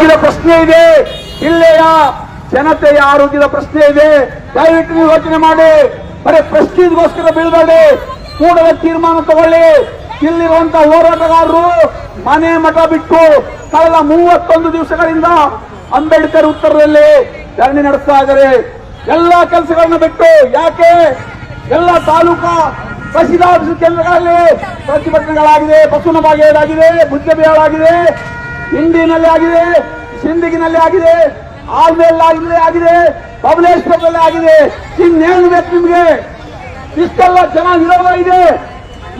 ಆರೋಗ್ಯದ ಪ್ರಶ್ನೆ ಇದೆ. ಜಿಲ್ಲೆಯ ಜನತೆಯ ಆರೋಗ್ಯದ ಪ್ರಶ್ನೆ ಇದೆ. ದಯವಿಟ್ಟು ನೀವು ಯೋಚನೆ ಮಾಡಿ. ಬರೀ ಪ್ರಶ್ನೆಗೋಸ್ಕರ ಬೀಳ್ಬೇಡಿ. ಕೂಡಲೇ ತೀರ್ಮಾನ ತಗೊಳ್ಳಿ. ಇಲ್ಲಿರುವಂತ ಹೋರಾಟಗಾರರು ಮನೆ ಮಠ ಬಿಟ್ಟು ಕಳೆದ ಮೂವತ್ತೊಂದು ದಿವಸಗಳಿಂದ ಅಂಬೇಡ್ಕರ್ ಉತ್ತರದಲ್ಲಿ ಧರಣಿ ನಡೆಸ್ತಾ ಇದ್ದಾರೆ. ಎಲ್ಲಾ ಕೆಲಸಗಳನ್ನ ಬಿಟ್ಟು ಯಾಕೆ? ಎಲ್ಲ ತಾಲೂಕಾ ಪ್ರಸಿದ್ಧ ಕೇಂದ್ರಗಳಲ್ಲಿ ಪ್ರತಿಭಟನೆಗಳಾಗಿದೆ. ಬಸವನ ಬಾಗೇಡಾಗಿದೆ ಬುದ್ಧಬಿಹಾಳಾಗಿದೆ ಹಿಂದಿನಲ್ಲಿ ಆಗಿದೆ ಸಿಂದಗಿನಲ್ಲಿ ಆಗಿದೆ ಆಲ್ಮೇಲ್ ಆಗಿದೆ ಬಬಲೇಶ್ವರದಲ್ಲಿ ಆಗಿದೆ. ಇನ್ನೇನು ಬೇಕು ನಿಮಗೆ? ಇಷ್ಟೆಲ್ಲ ಜನ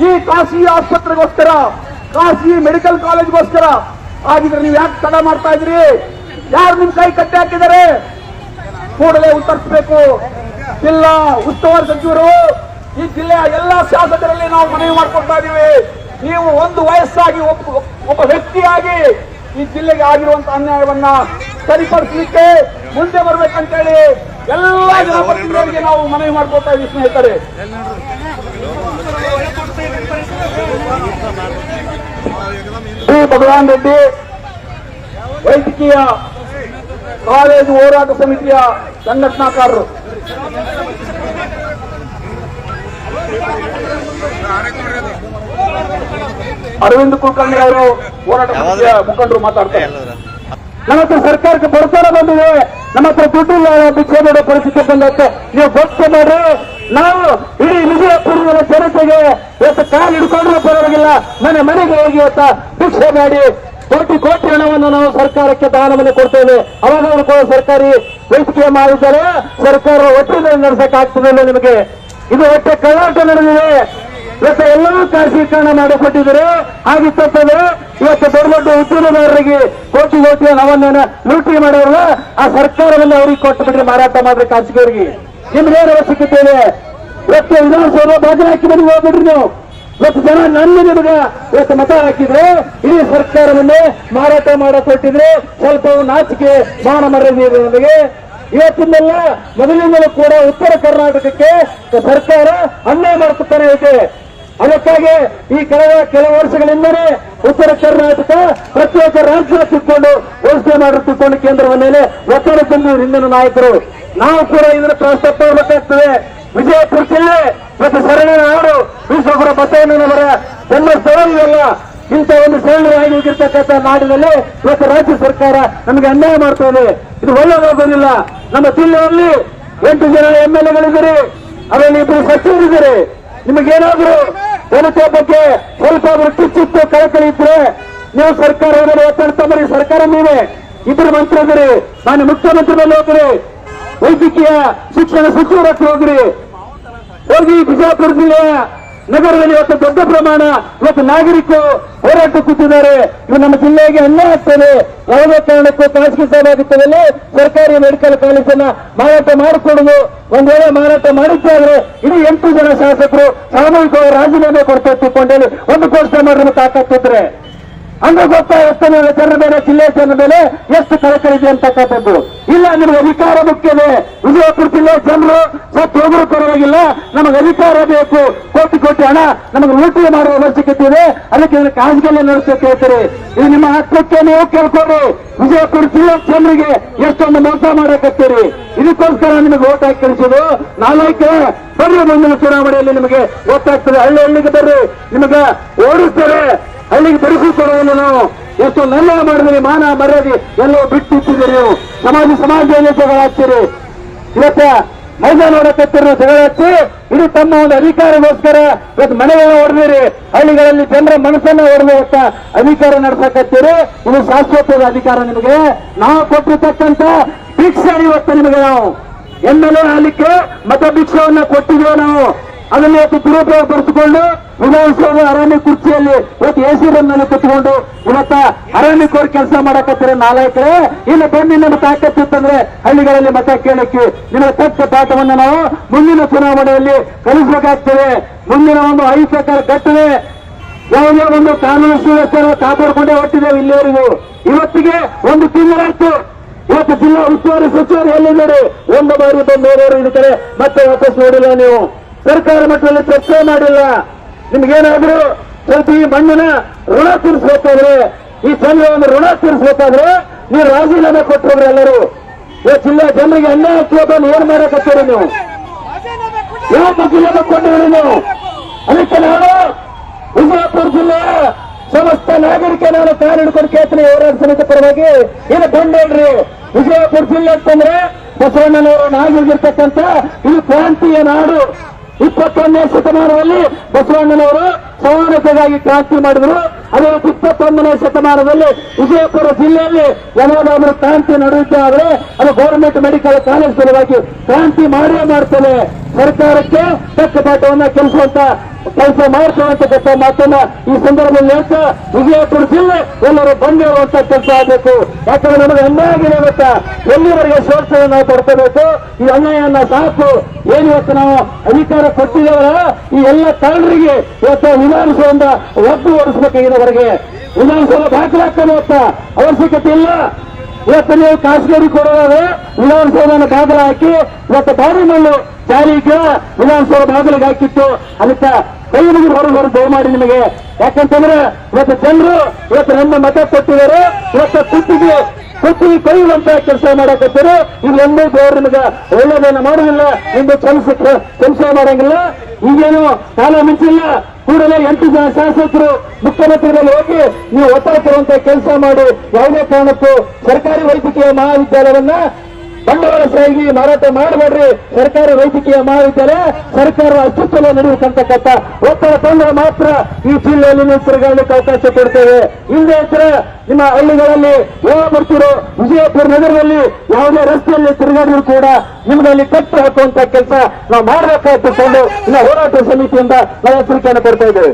ಈ ಖಾಸಗಿ ಆಸ್ಪತ್ರೆಗೋಸ್ಕರ, ಖಾಸಗಿ ಮೆಡಿಕಲ್ ಕಾಲೇಜ್ಗೋಸ್ಕರ ಆಗಿದ್ರೆ ನೀವು ಯಾಕೆ ತಡ ಮಾಡ್ತಾ ಇದ್ರಿ ಯಾರು ನಿಮ್ ಕೈ ಕಟ್ಟಿ ಹಾಕಿದ್ದಾರೆ? ಕೂಡಲೇ ಉತ್ತರಿಸಬೇಕು. ಜಿಲ್ಲಾ ಉಸ್ತುವಾರಿ ಸಚಿವರು, ಈ ಜಿಲ್ಲೆಯ ಎಲ್ಲಾ ಶಾಸಕರಲ್ಲಿ ನಾವು ಮನವಿ ಮಾಡ್ಕೊಳ್ತಾ ಇದ್ದೀವಿ. ನೀವು ಒಂದು ವಯಸ್ಸಾಗಿ ಒಬ್ಬ ವ್ಯಕ್ತಿಯಾಗಿ ಈ ಜಿಲ್ಲೆಗೆ ಆಗಿರುವಂತ ಅನ್ಯಾಯವನ್ನ ಸರಿಪಡಿಸಲಿಕ್ಕೆ ಮುಂದೆ ಬರ್ಬೇಕಂತೇಳಿ ಎಲ್ಲ ಜನಪ್ರತಿನಿಧಿಗಳಿಗೆ ನಾವು ಮನವಿ ಮಾಡ್ಕೊತಾ ಇದ್ದೀವಿ ಸ್ನೇಹಿತರೆ. ಶ್ರೀ ಭಗವಾನ್ ರೆಡ್ಡಿ ವೈದ್ಯಕೀಯ ಕಾಲೇಜು ಹೋರಾಟ ಸಮಿತಿಯ ಸಂಘಟನಾಕಾರರು. ಅರವಿಂದ್ ಕುಲಕರ್ಣಿ ಅವರು ಹೋರಾಟ ಮುಖಂಡರು ಮಾತಾಡ್ತಾರೆ. ನಮ್ಮ ಹತ್ರ ಸರ್ಕಾರಕ್ಕೆ ಬರ್ತಾರ ಬಂದಿದೆ. ನಮ್ಮ ಹತ್ರ ದುಡ್ಡಿಲ್ಲ ಭಿಕ್ಷೆ ಮಾಡೋ ಪರಿಸ್ಥಿತಿ ಬಂದತ್ತೆ ನೀವು ಘೋಷಣೆ ಮಾಡಿ ನಾವು ಇಡೀ ವಿಜಯಪುರದ ಜನತೆಗೆ ಇವತ್ತು ಕಾಲು ಹಿಡ್ಕೊಂಡ್ರೂ ಪರವಾಗಿಲ್ಲ. ಮನೆ ಮನೆಗೆ ಹೋಗಿ ಇವತ್ತ ಭಿಕ್ಷೆ ಮಾಡಿ ಕೋಟಿ ಕೋಟಿ ಹಣವನ್ನು ನಾವು ಸರ್ಕಾರಕ್ಕೆ ದಾನವನ್ನು ಕೊಡ್ತೇವೆ. ಅವಾಗ ಅವರು ಕೂಡ ಸರ್ಕಾರಿ ವೈದ್ಯಕೀಯ ಮಾಡಿದ್ದಾರೆ ಸರ್ಕಾರ ಒಟ್ಟಿನ ನಡೆಸಕ್ಕಾಗ್ತದೆ ನಿಮಗೆ. ಇದು ಒಟ್ಟೆ ಕಳ್ಳಾಟ ನಡೆದಿದೆ. ಇವತ್ತು ಎಲ್ಲಾ ಖಾಸಗೀಕರಣ ಮಾಡಿಕೊಟ್ಟಿದ್ದಾರೆ. ಹಾಗಿರ್ತದೆ ಇವತ್ತು ದೊಡ್ಡ ದೊಡ್ಡ ಉದ್ಯಮದಾರರಿಗೆ ಕೋಟಿ ಕೋಟಿ ನಾವನ್ನ ಲೂಟಿ ಮಾಡೋರಲ್ಲ ಆ ಸರ್ಕಾರದಲ್ಲಿ ಅವ್ರಿಗೆ ಕೊಟ್ಟು ಬಿಟ್ರೆ ಮಾರಾಟ ಮಾಡ್ರಿ ಖಾಸಗಿಯವರಿಗೆ. ನಿಮ್ಗೇನು ಅವಶ್ಯಕತೆ ಇವತ್ತು ವಿಧಾನಸೌಧ ಬಾಗಿಲು ಹಾಕಿ ಬಂದು ಹೋಗ್ಬಿಡ್ರಿ ನೀವು. ಇವತ್ತು ಜನ ನನ್ನ ನಿಮಗೆ ಇವತ್ತು ಮತ ಹಾಕಿದ್ರೆ, ಇಡೀ ಸರ್ಕಾರವನ್ನೇ ಮಾರಾಟ ಮಾಡಕ್ ಕೊಟ್ಟಿದ್ರೆ ಸ್ವಲ್ಪ ನಾಚಿಕೆ ಮಾನ ನೀರು ನಮಗೆ. ಇವತ್ತಿನೆಲ್ಲ ಮೊದಲಿಂದಲೂ ಕೂಡ ಉತ್ತರ ಕರ್ನಾಟಕಕ್ಕೆ ಸರ್ಕಾರ ಅನ್ಯಾಯ ಮಾಡ್ತಾನೆ ಇದೆ. ಅದಕ್ಕಾಗಿ ಈ ಕಳೆದ ಕೆಲವು ವರ್ಷಗಳಿಂದಲೇ ಉತ್ತರ ಕರ್ನಾಟಕ, ಪ್ರತ್ಯೇಕ ರಾಜ್ಯ ತಿಳ್ಕೊಂಡು ಘೋಷಣೆ ಮಾಡಿರ್ತುಕೊಂಡು ಕೇಂದ್ರದ ಮೇಲೆ ಒತ್ತಡ ತಂದು ಹಿಂದಿನ ನಾಯಕರು. ನಾವು ಕೂಡ ಇದನ್ನು ಪ್ರಸ್ತಾಪ ಮಾಡಬೇಕಾಗ್ತದೆ ವಿಜಯಪುರ ಜಿಲ್ಲೆ ಮತ್ತು ಸರಳ ನಾಡು ವಿಶ್ವಪುರ ಬಸವಣ್ಣನವರ ಜನ್ಮಸ್ಥಳ ಇವೆಲ್ಲ. ಇಂಥ ಒಂದು ಸರಣಿಯಾಗಿ ಹೋಗಿರ್ತಕ್ಕಂಥ ನಾಡಿನಲ್ಲಿ ಇವತ್ತು ರಾಜ್ಯ ಸರ್ಕಾರ ನಮಗೆ ಅನ್ಯಾಯ ಮಾಡ್ತಾ ಇದೆ ಇದು ಒಳ್ಳೆಯದಾಗೋದಿಲ್ಲ ನಮ್ಮ ಜಿಲ್ಲೆಯಲ್ಲಿ ಎಂಟು ಜನ ಎಂ ಎಲ್ ಎಗಳಿದ್ದೀರಿ. ಅದರಲ್ಲಿ ಇಬ್ಬರು ಸಚಿವರಿದ್ದೀರಿ. ನಿಮಗೇನಾದ್ರೂ ಜನತೆ ಬಗ್ಗೆ ಸ್ವಲ್ಪ ಕಿಚ್ಚಿತ್ತು ಕಳಕಳಿ ಇದ್ರೆ ನೀವು ಸರ್ಕಾರ ಒತ್ತಡ ತಮ್ಮರಿ ಸರ್ಕಾರ ನೀವೇ. ಇಬ್ಬರು ಮಂತ್ರಿ ಇದ್ರಿ ನಾನು ಮುಖ್ಯಮಂತ್ರಿ ಮೇಲೆ ಹೋಗ್ರಿ, ವೈದ್ಯಕೀಯ ಶಿಕ್ಷಣ ಸಚಿವರ ಹೋಗ್ರಿ. ಹೋಗಿ ಬಿಜಾಪುರ ಜಿಲ್ಲೆಯ ನಗರದಲ್ಲಿ ಇವತ್ತು ದೊಡ್ಡ ಪ್ರಮಾಣ ಇವತ್ತು ನಾಗರಿಕರು ಹೋರಾಟ ಕೂತಿದ್ದಾರೆ. ಇವು ನಮ್ಮ ಜಿಲ್ಲೆಗೆ ಅನ್ನ ಆಗ್ತದೆ. ಯಾವುದೇ ಕಾರಣಕ್ಕೂ ಖಾಸಗಿ ಸಾಲಾಗುತ್ತದಲ್ಲಿ ಸರ್ಕಾರಿ ಮೆಡಿಕಲ್ ಕಾಲೇಜನ್ನ ಮಾರಾಟ ಮಾಡಿಕೊಡುದು ಒಂದ್ ವೇಳೆ ಮಾರಾಟ ಮಾಡಿದ್ದಾದ್ರೆ ಇಡೀ ಎಂಟು ಜನ ಶಾಸಕರು ಸಾಮೂಹಿಕವಾಗಿ ರಾಜೀನಾಮೆ ಕೊಡ್ತಾ ತಿಳ್ಕೊಂಡೇಳಿ ಒಂದು ಘೋಷಣೆ ಮಾಡಿದ್ರೆ ತಾಕತ್ತಿದ್ರೆ. ಅಂದ್ರೆ ಗೊತ್ತಾಗುತ್ತೆ ಜನರ ಮೇಲೆ ಜಿಲ್ಲೆ ಜನರ ಮೇಲೆ ಎಷ್ಟು ಕಳಕಳಿದೆ ಅಂತಕ್ಕಂಥದ್ದು ಇಲ್ಲ, ನಿಮಗೆ ಅಧಿಕಾರ ಮುಖ್ಯನೇ ವಿಜಯಪುರ ಜಿಲ್ಲೆ ಜನರು ಸತ್ತು ಪರವಾಗಿಲ್ಲ. ನಮಗೆ ಅಧಿಕಾರ ಬೇಕು. ಕೋಟಿ ಕೋಟಿ ಹಣ ನಮಗೆ ಲೂಟಿ ಮಾಡುವ ಅವಶ್ಯಕತೆ ಇದೆ. ಅದಕ್ಕೆ ಕಾಳಜಿಯಲ್ಲಿ ನಡೆಸಕ್ಕೆ ಹೇಳ್ತಾರೆ ಇದು ನಿಮ್ಮ ಹಕ್ಕಕ್ಕೆ ನೀವು ಕೇಳ್ಕೊಡ್ರಿ ವಿಜಯಪುರ ಜಿಲ್ಲಾ ಜನರಿಗೆ ಎಷ್ಟೊಂದು ಮೋಸ ಮಾಡಕತ್ತೀರಿ. ಇದಕ್ಕೋಸ್ಕರ ನಿಮಗೆ ಓಟ್ ಹಾಕಿ ಕಳಿಸೋದು ನಾಲ್ಕು ಬರ್ರಿ ಮುಂದಿನ ಚುನಾವಣೆಯಲ್ಲಿ ನಿಮಗೆ ಗೊತ್ತಾಗ್ತದೆ ಹಳ್ಳಿ ಹಳ್ಳಿಗೆ ಬರ್ರಿ. ನಿಮಗೆ ಓಡಿಸ್ತಾರೆ ಹಳ್ಳಿಗೆ ಬಡಿಸಿಕೊಡುವುದಿಲ್ಲ ನಾವು ಎಷ್ಟು ನೆಲ್ಲ ಮಾಡಿದ್ರಿ, ಮಾನ ಮರ್ಯಾದೆ ಎಲ್ಲೋ ಬಿಟ್ಟಿಟ್ಟಿದ್ದೀರಿ ನೀವು. ಸಮಾಜ ಸಮಾಜದಲ್ಲಿ ಜಗಳ ಇವತ್ತ ಮೈದಾನ ನೋಡಕತ್ತಿರೋ ಜಗಳ ಹಚ್ಚಿ ಇದು ತಮ್ಮ ಒಂದು ಅಧಿಕಾರಗೋಸ್ಕರ ಇವತ್ತು ಮನೆಗಳನ್ನ ಹೊಡೆದಿರಿ ಹಳ್ಳಿಗಳಲ್ಲಿ ಜನರ ಮನಸ್ಸನ್ನ ಹೊಡೆದ ಅಧಿಕಾರ ನಡೆಸಕತ್ತೀರಿ. ಇದು ಶಾಶ್ವತದ ಅಧಿಕಾರ ನಿಮಗೆ. ನಾವು ಕೊಟ್ಟಿರ್ತಕ್ಕಂಥ ಭಿಕ್ಷೆ ಇವತ್ತು ನಿಮಗೆ ನಾವು. ಎಂ ಆಗ್ಲಿಕ್ಕೆ ಮತ ಭಿಕ್ಷವನ್ನ ಕೊಟ್ಟಿದ್ದೇವೆ ನಾವು. ಅದನ್ನ ಇವತ್ತು ದುರುಪಯೋಗ ಪಡಿಸಿಕೊಂಡು ವಿಧಾನಸೌಧ ಅರಣ್ಯ ಕುರ್ಚಿಯಲ್ಲಿ ಇವತ್ತು ಎ ಸಿ ರೂಮ್ನಲ್ಲಿ ಕುತ್ಕೊಂಡು ಇವತ್ತ ಅರಣ್ಯ ಕೋರ್ ಕೆಲಸ ಮಾಡಕತ್ತೀರ ನಾಲ್ಕರೇ ಇಲ್ಲ ಬಂದು ನಮ್ಮ ತಾಕತ್ತಿತ್ತಂದ್ರೆ ಹಳ್ಳಿಗಳಲ್ಲಿ ಮತ ಕೇಳಕ್ಕೆ ನಿಮಗೆ ತಕ್ಕ ಪಾಠವನ್ನು ನಾವು ಮುಂದಿನ ಚುನಾವಣೆಯಲ್ಲಿ ಕಲಿಸಬೇಕಾಗ್ತದೆ. ಮುಂದಿನ ಒಂದು ಅಹಿತಕರ ಘಟನೆ ಯಾವುದೇ ಒಂದು ಕಾನೂನು ಸುವ್ಯವಸ್ಥೆಯನ್ನು ಕಾಪಾಡಿಕೊಂಡೇ ಹೊಟ್ಟಿದ್ದೇವೆ ಇಲ್ಲಿವರೆಗೂ. ಇವತ್ತಿಗೆ ಒಂದು ತಿಂಗಳಾಯ್ತು. ಇವತ್ತು ಜಿಲ್ಲಾ ಉಸ್ತುವಾರಿ ಸಚಿವರು ಎಲ್ಲಿದ್ದಾರೆ? ಒಂದು ಬಾರಿ ಬಂದು ನೋಡೋರು ಇರ್ತಾರೆ ಮತ್ತೆ ವಾಪಸ್ ನೋಡಿಲ್ಲ ನೀವು. ಸರ್ಕಾರ ಮಟ್ಟದಲ್ಲಿ ಚರ್ಚೆ ಮಾಡಿಲ್ಲ. ನಿಮ್ಗೇನಾದ್ರೂ ಸ್ವಲ್ಪ ಈ ಮಣ್ಣಿನ ಋಣ ತೀರಿಸಬೇಕಾದ್ರೆ, ಈ ಸಂಘವನ್ನು ಋಣ ತೀರಿಸಬೇಕಾದ್ರೆ ನೀವು ರಾಜೀನಾಮೆ ಕೊಟ್ಟರು ಎಲ್ಲರೂ. ಈ ಜಿಲ್ಲೆ ಜನರಿಗೆ ಅನ್ಯಾಯ ಆಗ್ತಿರೋದನ್ನು ಏನ್ ಮಾಡಕತ್ತೀರಿ ನೀವು? ಯಾವ ಜಿಲ್ಲೆ ಕೊಂಡಿರಿ ನೀವು? ಅದಕ್ಕೆ ನಾನು ವಿಜಯಪುರ ಜಿಲ್ಲೆಯ ಸಮಸ್ತ ನಾಗರಿಕ ನಾನು ಕಾಲು ಹಿಡ್ಕೊಂಡು ಕೇಳ್ತೀನಿ ಹೋರಾಟ ಪರವಾಗಿ. ಏನು ಬಂದೇಳ್ರಿ ವಿಜಯಪುರ ಜಿಲ್ಲೆ ಅಂತಂದ್ರೆ ಬಸವಣ್ಣನವರು ನಾಗಿರ್ತಕ್ಕಂಥ ಇದು ಕ್ರಾಂತಿಯ ನಾಡು. ಇಪ್ಪತ್ತೊಂದನೇ ಶತಮಾನದಲ್ಲಿ ಬಸವಣ್ಣನವರು ಸಮಾನತೆಗಾಗಿ ಕ್ರಾಂತಿ ಮಾಡಿದರು. ಅದೇ ಇಪ್ಪತ್ತೊಂದನೇ ಶತಮಾನದಲ್ಲಿ ವಿಜಯಪುರ ಜಿಲ್ಲೆಯಲ್ಲಿ ಯಾವಾಗಾದ್ರೂ ಕ್ರಾಂತಿ ನಡೆಯುತ್ತಾದ್ರೆ ಅದು ಗೌರ್ಮೆಂಟ್ ಮೆಡಿಕಲ್ ಕಾಲೇಜ್ ಸಲುವಾಗಿ ಕ್ರಾಂತಿ ಮಾಡೇ ಮಾಡ್ತದೆ. ಸರ್ಕಾರಕ್ಕೆ ತಕ್ಕ ಪಾಠವನ್ನ ಕೆಲಸುವಂತ ಕೆಲಸ ಮಾಡ್ಕೊಳ್ಳುವಂತ ಮಾತನ್ನ ಈ ಸಂದರ್ಭದಲ್ಲಿ ಹೇಳ್ತಾ ವಿಜಯಪುರ ಜಿಲ್ಲೆ ಎಲ್ಲರೂ ಬಂದಿರುವಂತ ಕೆಲಸ ಆಗಬೇಕು. ಯಾಕಂದ್ರೆ ನಮಗೆ ಅನ್ಯಾಯ ಆಗಿದೆ ಗೊತ್ತಾ? ಎಲ್ಲಿವರೆಗೆ ಶೋಷಣೆ ನಾವು ಪಡ್ಕೋಬೇಕು? ಈ ಅನ್ಯಾಯನ ಸಾಕು. ಏನ್ ಇವತ್ತು ನಾವು ಅಧಿಕಾರ ಕೊಟ್ಟಿದ್ದೇವಲ್ಲ, ಈ ಎಲ್ಲ ಕಾರಣರಿಗೆ ಇವತ್ತು ವಿಧಾನಸಭೆಯಿಂದ ಒದ್ದು ಓಡಿಸ್ಬೇಕಾಗಿದವರೆಗೆ ವಿಧಾನಸಭೆ ದಾಖಲಾಗ್ತಾನೆ ಇವತ್ತ ಅವಶ್ಯಕತೆ ಇಲ್ಲ. ಇವತ್ತು ನೀವು ಖಾಸಗಿ ಕೊಡೋದಾದ್ರೆ ವಿಧಾನಸೌಧನ ಬಾಗಿಲು ಹಾಕಿ ಇವತ್ತು ಮಣ್ಣು ಜಾರಿಗೆ ವಿಧಾನಸೌಧ ಬಾಗಿಲಿಗೆ ಹಾಕಿತ್ತು. ಅದಕ್ಕೆ ಕೈ ಮುಗಿದು ಹೊರಗೆ ಹೊರಗೆ ದಯಮಾಡಿ ನಿಮಗೆ. ಯಾಕಂತಂದ್ರೆ ಇವತ್ತು ಜನರು ಇವತ್ತು ನಮ್ಮ ಮತ ಕೊಟ್ಟಿದ್ದಾರೆ. ಇವತ್ತು ಕುತ್ತಿಗೆ ಕುತ್ತಿಗೆ ಕೊಯ್ಯುವಂತ ಕೆಲಸ ಮಾಡಕತ್ತಾರೆ ಇದು ಒಂದೇ ಒಳ್ಳೇದೇನ ಎಂದು ಮಾಡುದಿಲ್ಲ ನಿಮ್ಗೆ ಕೆಲಸ ಕೆಲಸ ಮಾಡಂಗಿಲ್ಲ. ಈಗೇನು ಕಾಲ ಮಿಂಚಿಲ್ಲ. ಕೂಡಲೇ ಎಂಟು ಜನ ಶಾಸಕರು ಮುಖ್ಯಮಂತ್ರಿಗಳು ಹೋಗಿ ನೀವು ಒತ್ತಡ ತರುವಂತ ಕೆಲಸ ಮಾಡಿ ಯಾವುದೇ ಕಾರಣಕ್ಕೂ ಸರ್ಕಾರಿ ವೈದ್ಯಕೀಯ ಮಹಾವಿದ್ಯಾಲಯವನ್ನ ಬಂಡವಾಳಶಾಹಿ ಮಾರಾಟ ಮಾಡಬೇಡ್ರಿ. ಸರ್ಕಾರಿ ವೈದ್ಯಕೀಯ ಮಹಾವಿದ್ಯಾಲಯ, ಸರ್ಕಾರ ಅತ್ಯುತ್ತಮ ನಡೆಯಬೇಕಂತಕ್ಕಂಥ ಒತ್ತಡ ತಂದ್ರೆ ಮಾತ್ರ ಈ ಜಿಲ್ಲೆಯಲ್ಲಿ ನೀವು ತಿರುಗಾಡಲಿಕ್ಕೆ ಅವಕಾಶ ಕೊಡ್ತೇವೆ. ಹಿಂದೆ ಇದ್ರೆ ನಿಮ್ಮ ಹಳ್ಳಿಗಳಲ್ಲಿ ಯಾವ ಬರ್ತಿರೋ ವಿಜಯಪುರ ನಗರದಲ್ಲಿ ಯಾವುದೇ ರಸ್ತೆಯಲ್ಲಿ ತಿರುಗಾಡಿದ್ರು ಕೂಡ ನಿಮ್ಮಲ್ಲಿ ಕಟ್ಟು ಹಾಕುವಂತ ಕೆಲಸ ನಾವು ಮಾಡಬೇಕಾಯ್ತು ಇನ್ನು ಹೋರಾಟ ಸಮಿತಿಯಿಂದ ನಾವು ಎಚ್ಚರಿಕೆಯನ್ನು ಕೊಡ್ತಾ ಇದ್ದೇವೆ.